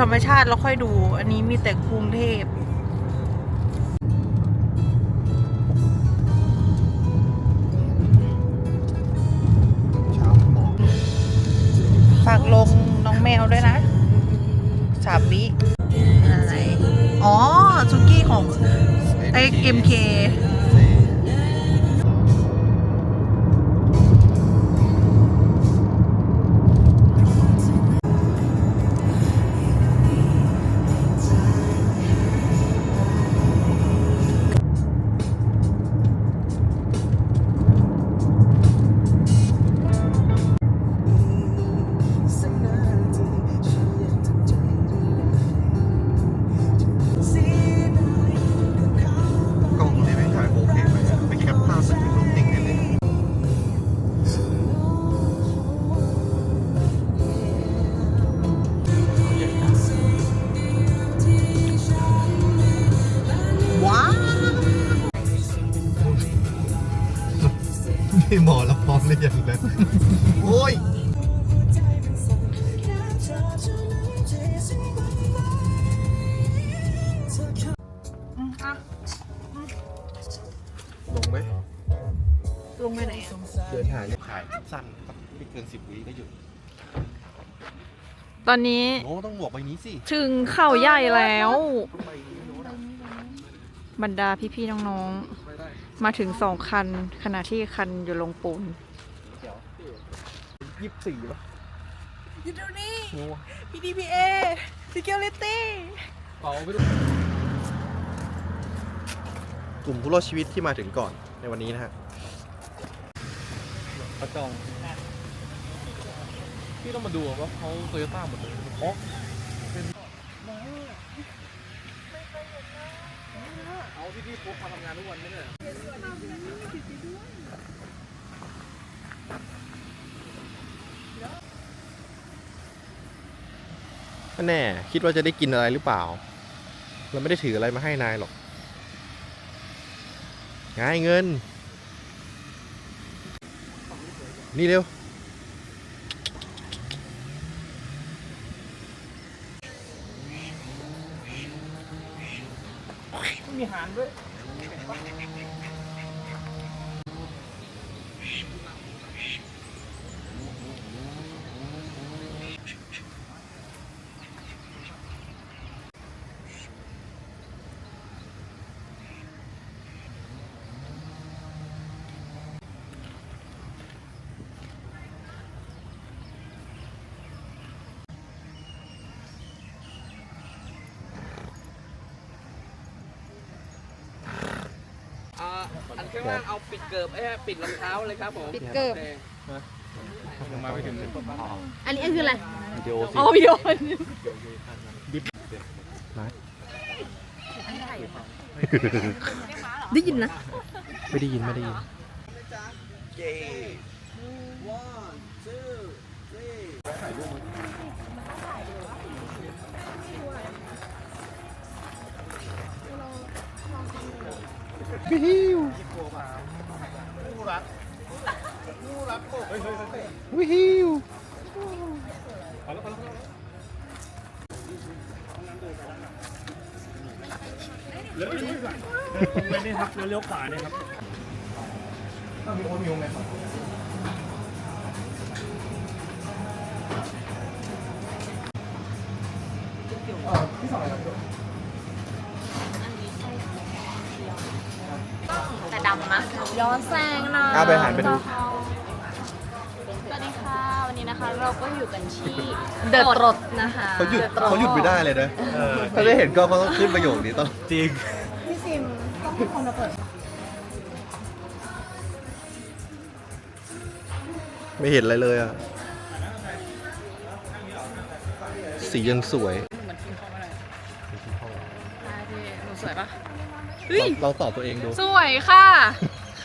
ธรรมชาติแล้วค่อยดู อันนี้มีแต่กรุงเทพฝากลงน้องแมวด้วยนะสามวิอะไร อ๋อซุกี้ของไอเอ็มเค ลงไหมลงไปไหนอะเดินทางขายสั้นไม่เกินสิบวิก็หยุดตอนนี้โอ้ต้องบวกใบนี้สิถึงเขาใหญ่แล้ว บรรดาพี่ๆน้องๆ มาถึงสองคันขณะที่คันอยู่ลงปูนยี่สิบสี่ป่ะอยู่ตรงนี้งู PDPA Security เปล่าไม่รู้ กลุ่มผู้รอดชีวิตที่มาถึงก่อนในวันนี้นะฮะเขาจองพี่ต้องมาดูว่าเขาโตโยต้าหมดเลยอ๋อเป็นเอาที่พี่พกมาทำงานทุกวันไม่ใช่เหรอแน่ คิดว่าจะได้กินอะไรหรือเปล่า เราไม่ได้ถืออะไรมาให้นายหรอก ง่ายเงิน นี่เร็ว มีหารด้วย อ่าอันข้างล่างเอาปิดเกิบเอ้ยปิดรองเท้าเลยครับผมปิดเกิบมาไม่ถึงอันนี้คืออะไรวิดีโอสิอ๋อวิดีโอได้ยินนะ ไม่ได้ยินไม่ได้ยิน วิฮิวไม่ได้ครับเลี้ยวขวาเนี่ยครับต้องมีโอมิวไหมครับพี่สองอะไรครับ ย้อนแสงหน่อยอะไปหันไปดู สวัสดีค่ะ วันนี้นะคะเราก็อยู่กันที่เดอะรถนะคะเขาหยุดเขาหยุดไม่ได้เลยนะถ้าได้เห็นก็เขาต้องขึ้นประโยคนี้ตลอดจริง พี่ซิมต้องเป็นคนมาเปิดไม่เห็นอะไรเลยอะ สียังสวยได้พี่หนูสวยปะเราเราตอบตัวเองดู สวยค่ะ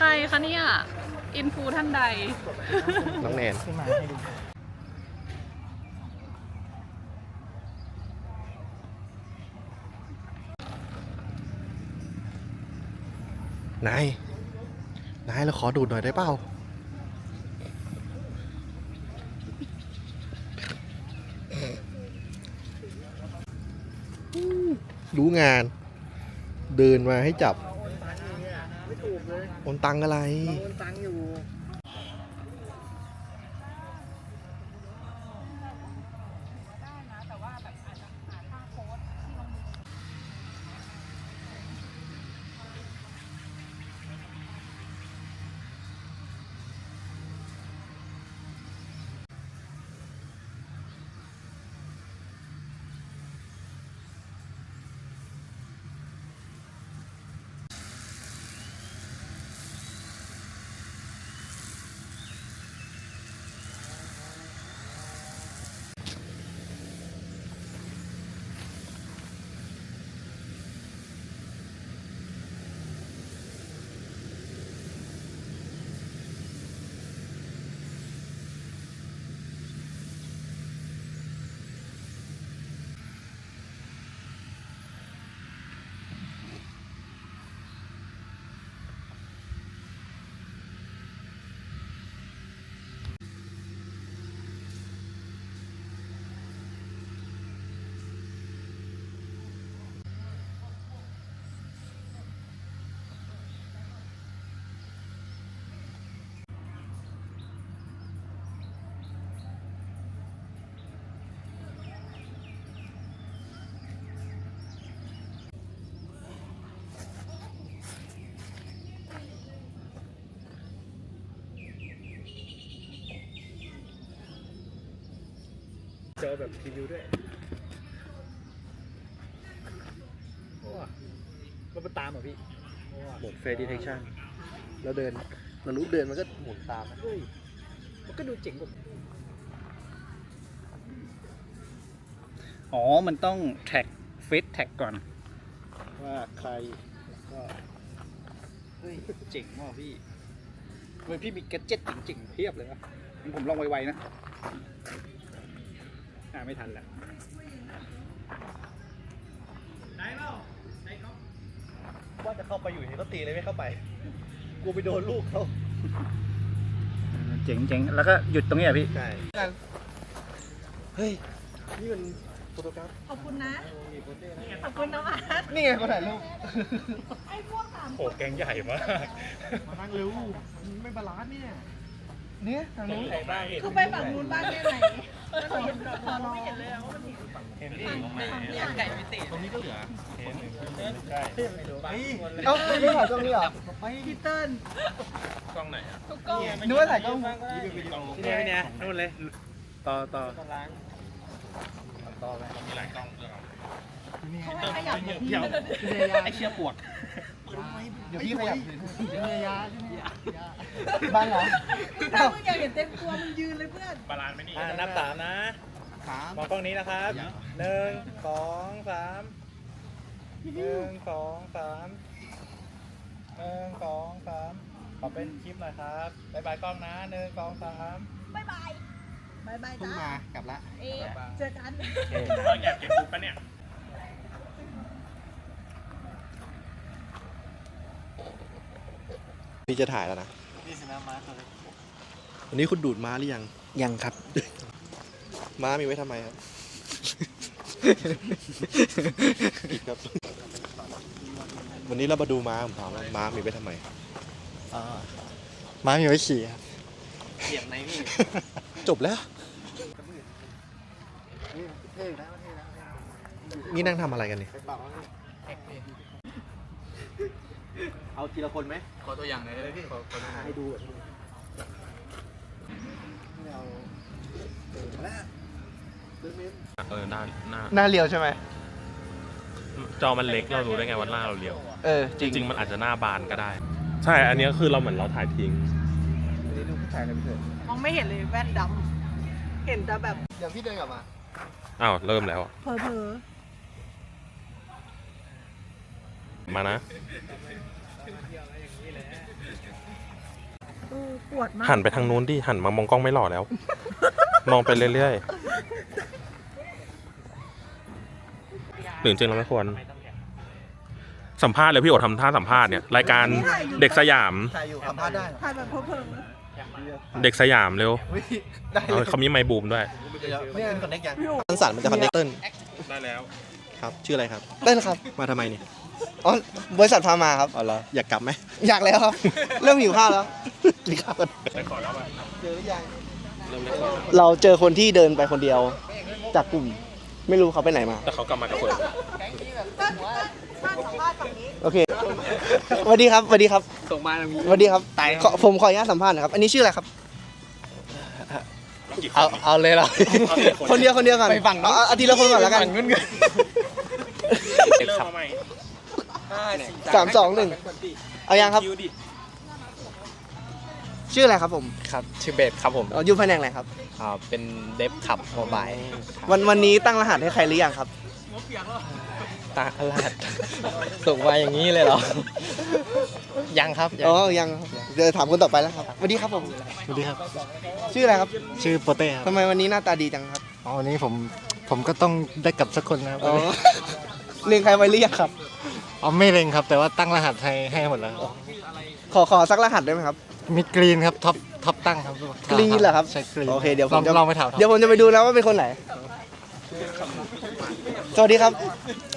ใครคะเนี่ย อินฟูท่านใด น้องแนนนาย นายเราขอดูดหน่อยได้เปล่า รู้งาน เดินมาให้จับ เลยโอนตังอะไรโอนตังค์อยู่ เจอแบบรีวิวด้วยว้ามันไปตามเหรอพี่ว้าหมดเฟ c e detection แล้วเดินมันรู้เดินมันก็หมุนตามเฮ้ยมันก็ดูเจ๋งกว่าอ๋อ มันต้องแท็กเฟซแท็กก่อน ว่าใครก็เฮ้ยเจ๋งว่ะพี่ทำไมพี่มีแกดเจ็ตเจ๋งๆเพียบเลยวะงั้นผมลองไวๆนะอ่า ไม่ทันแหละว่าจะเข้าไปอยู่เห็นเขาตีเลยไม่เข้าไป กูไปโดนลูกเขาเจ๋งๆแล้วก็หยุดตรงนี้อะพี่ ใช่เฮ้ย นี่มันโฟโตกราฟขอบคุณนะ ขอบคุณน้องอาร์ตนี่ไงคนถ่ายรูปไอ้พวกสามโอ้แกงใหญ่มาก มานั่งเร็วมันไม่บาลานซ์เนี่ย เนี่ยทางนู้นคือไปฝั่งนู้นบ้างได้ไหม ขอขอร้องไม่เห็นเลยว่ามันเห็นเนี่ยไก่ไม่ติดตรงนี้ก็เหลือใช่เอ้าไม่ถ่ายกล้องนี้เหรอพีเติ้ลกล้องไหนอะทุกกล้องนึกว่าถ่ายกล้องที่เป็นกล้องนี่เนี่ยนู่นเลย ต่อต่อเขาไปม่ขยับเนี่ยพี่เดี๋ยวไอเชี่ยปวด เดี๋ยวพี่ขยับเดี๋ยวยาบ้านเหรอถ้ามึงอยากเห็นเต็มตัวมึงยืนเลยเพื่อนบาลานซ์ไหมนี่อ่านับสามนะสามมองกล้องนี้นะครับหนึ่งสองสามหนึ่งสองสามหนึ่งสองสามขอเป็นคลิปหน่อยครับบายบายกล้องนะหนึ่งสองสามบายบายบายบายเพิ่งจ้ามากลับละเอ๊ะเจอกันอยากเก็บปุ๊บปะเนี่ย พี่จะถ่ายแล้วนะนี่สินะมาร์คเลยวันนี้คุณดูดม้าหรือยัง ยังครับ ม้ามีไว้ทำไมครับ ผิดครับ วันนี้เรามาดูม้าผมถามว่าม้ามีไว้ทำไมม้ามีไว้ขี่ครับเขียบไหนพี่จบแล้วนี่นั่งทำอะไรกันเนี่ย เอาทีละคนไหมขอตัวอย่างหน่อยเลยพี่ขอขอดูหน่อยให้ดูเออหน้าหน้าหน้าเรียวใช่ไหมจอมันเล็กเรารู้ได้ไงว่าหน้าเราเรียว เออจริงๆมันอาจจะหน้าบานก็ได้ ใช่ อันนี้ก็คือเราเหมือนเราถ่ายทิ้งนี่ดูผู้ชายเลยพี่เถอะมองไม่เห็นเลยแว่นดำเห็นแต่แบบเดี๋ยวพี่เดินกลับมาอ้าว เริ่มแล้วอะเพ้อเพ้อ มานะเออปวดมากหันไปทางนู้นดิหันมามองกล้องไม่หล่อแล้ว มองไปเรื่อยๆหรือจริงๆเราไม่ควร สัมภาษณ์เลยพี่โอทำท่าสัมภาษณ์เนี่ยรายการเด็กสยาม ถ่ายอยู่สัมภาษณ์ได้เหรอถ่ายแบบเพ้อเพ้อเด็กสยามเร็วอุ๊ยได้เอาเลยเขามีไมค์บูมด้วยเนี่ยคอนเน็กยัง สันสันมันจะคอนเน็กเติ้ลได้แล้ว ครับ ชื่ออะไรครับ เต้นครับ มาทำไมเนี่ย อ๋อบริษัทพามาครับอ๋อเหรออยากกลับไหมอยากแล้วครับ เริ่มหิวข้าวแล้ว กินข้าวกันเราเจอคนที่เดินไปคนเดียว จากกลุ่ม ไม่รู้เขาไปไหนมา แต่เขากลับมากับเฟิร์นโอเคสวัสดีครับสวัสดีครับส่งมาอย่างนี้สวัสดีครับขอผมขออนุญาตสัมภาษณ์หนะครับ อันนี้ชื่ออะไรครับเอาเอาเลยเหรอคนเดียวคนเดียวกันไปฝั่งนู้นเอาเอาทีละคนก่อนแล้วกันฝั่งนู้นก่อนเริ่มมาใหม่ สามสองหนึ่ง เอายังครับ ชื่ออะไรครับผมครับชื่อเบสครับผมอ๋ออยู่แผนกไหนครับ อ่าเป็นเดฟขับโมบายวันวันนี้ตั้งรหัสให้ใครหรือยังครับ ตาลาด ส่งมาอย่างนี้เลยเหรอ ยังครับยังอ๋อ ยังครับเดี๋ยวถามคนต่อไปแล้วครับสวัสดีครับผม สวัสดีครับ ชื่ออะไรครับชื่อโปเต้ครับทำไมวันนี้หน้าตาดีจังครับ อ๋อวันนี้ผมผมก็ต้องได้กลับสักคนนะครับอ๋อเรียงใครไว้หรือยังครับ อ๋อไม่เล็งครับ แต่ว่าตั้งรหัสให้ให้หมดแล้ว ขอขอสักรหัสได้ไหมครับ มีกรีนครับท็อปท็อปตั้งครับกรีนเหรอครับใช่กรีนโอเคเดี๋ยวผลมองจะลองไปถามเดี๋ยวผมจะไปดูนะว่าเป็นคนไหน สวัสดีครับ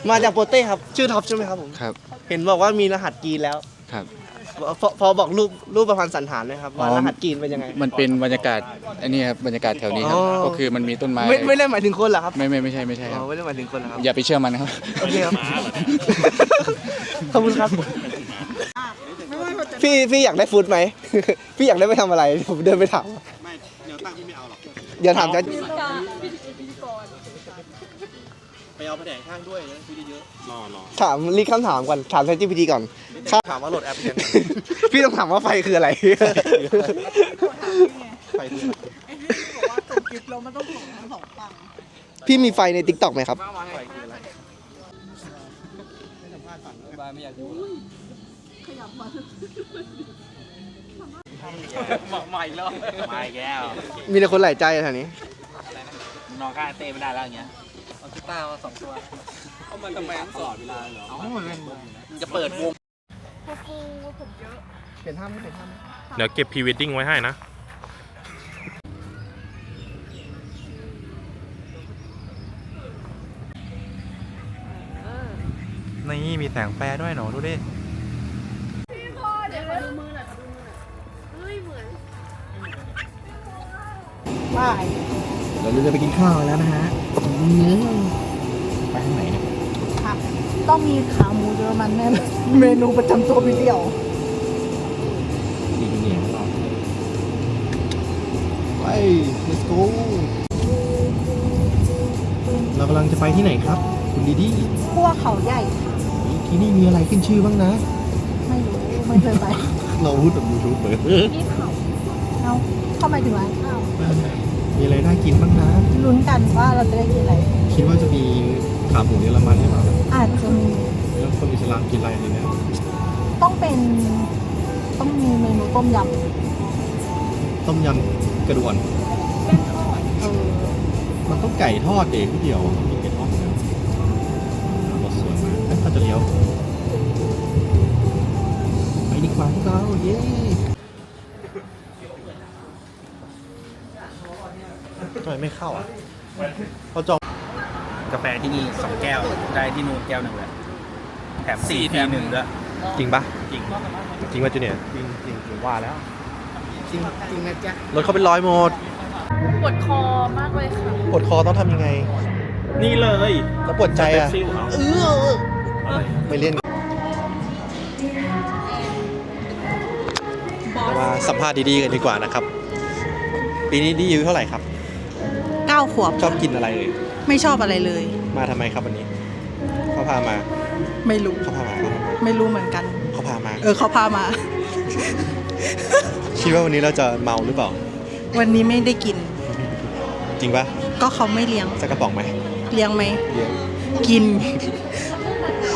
มาจากโปเต้ครับ ชื่อท็อปใช่ไหมครับผม ครับ เห็นบอกว่ามีรหัสกรีนแล้ว ครับ พอพอบอกรูปรูปประพันธ์สันฐานเลยครับว่าอ๋อ รหัสกรีนเป็นยังไงมันเป็นบรรยากาศอันนี้ครับบรรยากาศแถวนี้ครับอ๋อก็คือมันมีต้นไม้ไม่ไม่ได้หมายถึงคนเหรอครับไม่ไม่ไม่ใช่ไม่ใช่คอ๋รับ อไม่ได้หมายถึงคนเหรอครับอย่าไปเชื่อมันครับ โอเคครับขอบคุณครับพี่พี่อยากได้ฟู้ดไหม พี่อยากได้ไปทำอะไรผมเดินไปถามไม่เดี๋ยวตั้งที่ไม่เอาหรอกเดี๋ยวถามจะไปเอาแผนกข้างด้วยนะคุยเยอะๆรอรอถามรีกคำถามก่อน ถาม ChatGPT ก่อน ครับ ถามว่าโหลดแอปยังพี่ต้องถามว่าไฟคืออะไรไปดูพี่มีไฟใน t ิ k t o k ไหมครับไม่อยากดูใหม่แล้วมาอีกแล้ว มีแต่คนหลายใจแถวนี้ นอนข้างเต้ไม่ได้แล้วอย่างเงี้ยเอากีตาร์มาสองตัว เอามันทำไมต้องสอดเวลาเหรอมันจะเปิดวง เปลี่ยนท่าไม่เปลี่ยนท่าเดี๋ยวเก็บพรีเวดดิ้งไว้ให้นะ นี่มีแสงแฟร์ด้วยหนูดูดิเราจะไปกินข้าวแล้วนะฮะ ไปทางไหนเนี่ย ต้องมีขาหมูเยอรมันแน่เลยเมนูประจำตัวพี่เดียวดีเหนียวเราไป let's go เรากำลังจะไปที่ไหนครับ คุณดีดีพวกเขาใหญ่ที่นี่มีอะไรขึ้นชื่อบ้างนะ ไม่รู้ไม่เคยไปเราพูดแบบยูทูบเบอร์เอาเข้ามาถึงร้านข้าวมีอะไรน่ากินบ้างนะลุ้นกันว่าเราจะได้กินอะไร คิดว่าจะมีขาหมูเยอรมันหรือเปล่าอาจจะมี แล้วคนอิสลามกินอะไรเลยเนี่ยต้องเป็นต้องมีเมนูต้มยต้มยำกระดูกอ่อนำเออมันต้องไก่ทอดเองพี่เดียวมีไก่ทอดนะรถสวยมากเอ้ยเขาจะเลี้ยวไปดีกว่าพวกเราเย้ทำไมไม่เข้าอะเขาจองกาแฟที่นี่สองแก้วได้ที่นู่นแก้วหนึ่งเลย แถมสี่แถมหนึ่งด้วยจริงปะจริงจริงว่าจูเนียร์จริงจริงผมว่าแล้ว จริงจริงนะจ๊ะรถเขาเป็นร้อยหมดปวดคอมากเลยค่ะปวดคอต้องทำยังไง นี่เลยแล้วปวดใจอะซิลเอาเออไม่เล่นมาสัมภาษณ์ดีๆกันดีกว่านะครับ ปีนี้ดีอายุเท่าไหร่ครับเก้าขวบชอบกินอะไรเลยไม่ชอบอะไรเลย มาทำไมครับวันนี้ เขาพามาไม่รู้เขาพามาเขาพามาไม่รู้เหมือนกัน เขาพามา เออเขาพามา คิดว่าวันนี้เราจะเมาหรือเปล่า วันนี้ไม่ได้กิน จริงปะก็เขาไม่เลี้ยงสักกระป๋องไหมเลี้ยงไหมเดี๋ยวกิน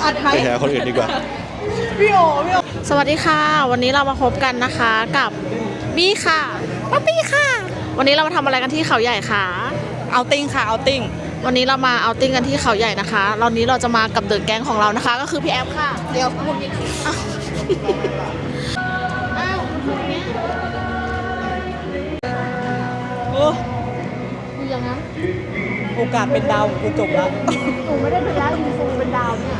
อัดไหมไปหาคนอื่นดีกว่าพี่โอพี่โอสวัสดีค่ะ วันนี้เรามาพบกันนะคะกับบี้ค่ะป๊อปปี้ค่ะ วันนี้เรามาทำอะไรกันที่เขาใหญ่คะเอาติ้งค่ะเอาติ้ง วันนี้เรามาเอาติ้งกันที่เขาใหญ่นะคะตอนนี้เราจะมากับเดอะแก๊งของเรานะคะ ก็คือพี่แอฟค่ะ เดี๋ยวพูดนิดอ้าวอ้าวโอ้อย่างนั้นโอกาสเป็นดาวคือจบแล้วหนูไม่ได้เป็นแล้วอินฟูเป็นดาวเนี่ย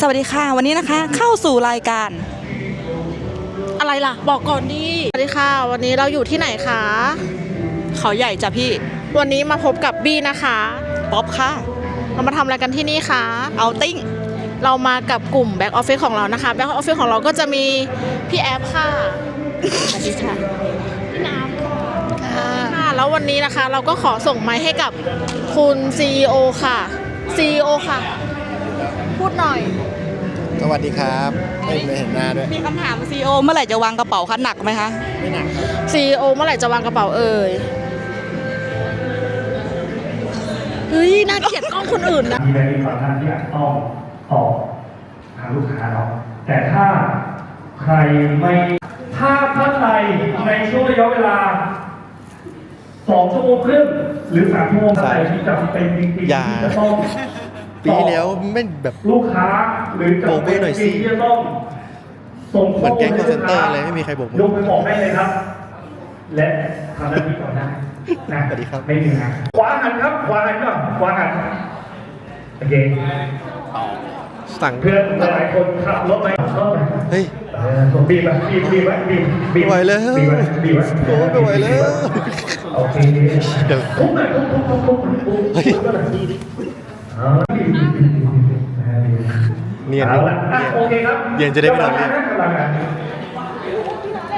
สวัสดีค่ะ วันนี้นะคะ เข้าสู่รายการ อะไรล่ะ บอกก่อนดิสวัสดีค่ะ วันนี้เราอยู่ที่ไหนคะ เขาใหญ่จ้ะพี่ วันนี้มาพบกับบี้นะคะป๊อปค่ะ เรามาทำอะไรกันที่นี่คะ เอาติ้ง เรามากับกลุ่มแบ็กออฟฟิศของเรานะคะแบ็กออฟฟิศของเราก็จะมีพี่แอฟค่ะสวัสดีค่ะพี่น้ำค่ะ แล้ววันนี้นะคะเราก็ขอส่งไม้ให้กับคุณ CEO ค่ะ CEO ค่ะ พูดหน่อย สวัสดีครับไม่ไม่เห็นหน้าด้วย มีคำถามซีโอเมื่อไหร่จะวางกระเป๋าคะหนักไหมคะ ไม่หนักครับ CEO เมื่อไหร่จะวางกระเป๋าเอ่ย เฮ้ยน่าเกลียดกล้องคนอื่นนะ มีในบางท่านที่อาจจะต้องตอบหาลูกค้าเนาะแต่ถ้าใครไม่ถ้าท่านใดในช่วงระยะเวลาสองชั่วโมงครึ่งหรือสามชั่วโมงท่านใดที่จำเป็นจริงๆอย่า ที่จะต้องปีที่แล้วไม่แบบ ลูกค้าหรือจำเป็นโบกมือหน่อยจสิริงๆที่จะต้องส่งเหมือนแก๊ง call center เลยไม่มีใครโบกมือ ยกไปบอกได้เลยครับ และทำหน้าที่ก่อนได้ นะสวัสดีครับไม่มีนะขวาหันครับขวาหันก่อนขวาหันโอเคสั่งเพื่อนหลายคนขับรถไปขับรถไปเฮ้ยเออผมบีบไว้บีบบีบไว้บีบบีบไม่ไหวแล้วบีบไว้บีบไว้โอ้ยไม่ไหวแล้วโอเคเดี๋ยวทุบหน่อยทุบทุบทุบทุบทุบเฮ้ยทุบหน่อยอ๋อบีบบีบบีบบีบบีบเนียนเอาละอะโอเคครับเย็นจะได้ไม่โดนเรียกกำลังงาน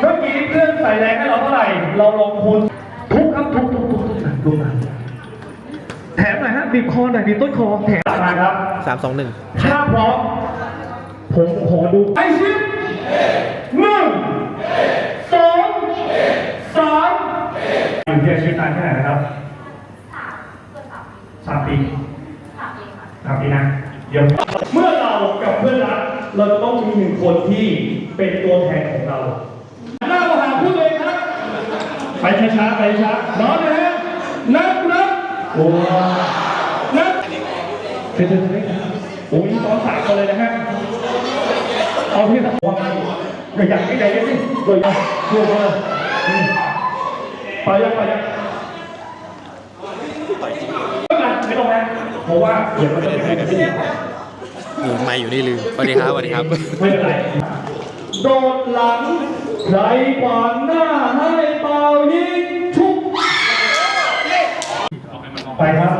เมื่อกี้เพื่อนใส่แรงให้เราเท่าไหร่ เราลงทุนทุบครับทุบทุบ ทุบทุบทุบทุบมาแถมหน่อยฮะบีบคอหน่อยบีบต้นคอแถมมาครับสามสองหนึ่งถ้าพร้อมผมขอดูไอชิปหนึ่งสองสามอยู่ที่อาชีพนานแค่ไหนนะครับสามปีสามปีนะเดี๋ยวเมื่อเรากับเพื่อนรักเราจะต้องมีหนึ่งคนที่เป็นตัวแทนของเราหน้ามาหาผู้เลยครับไปช้าๆไปช้าๆน้องนะฮะนับนับ โอ้นับเชิญๆเลยครับโอ้ยตอนสามคนเลยนะฮะเอาที่สักวันก็อยากให้ใจเย็นสิโดยยังรวมเลยนี่ไปยังไปยังไม่ต้องนะเพราะว่าเดี๋ยวมันจะไม่ได้กันที่อยู่ไม่อยู่นี่ลืมสวัสดีครับสวัสดีครับไม่เป็นไรโดดหลังใครปานหน้าให้เป่ายิงชุบ ไปครับ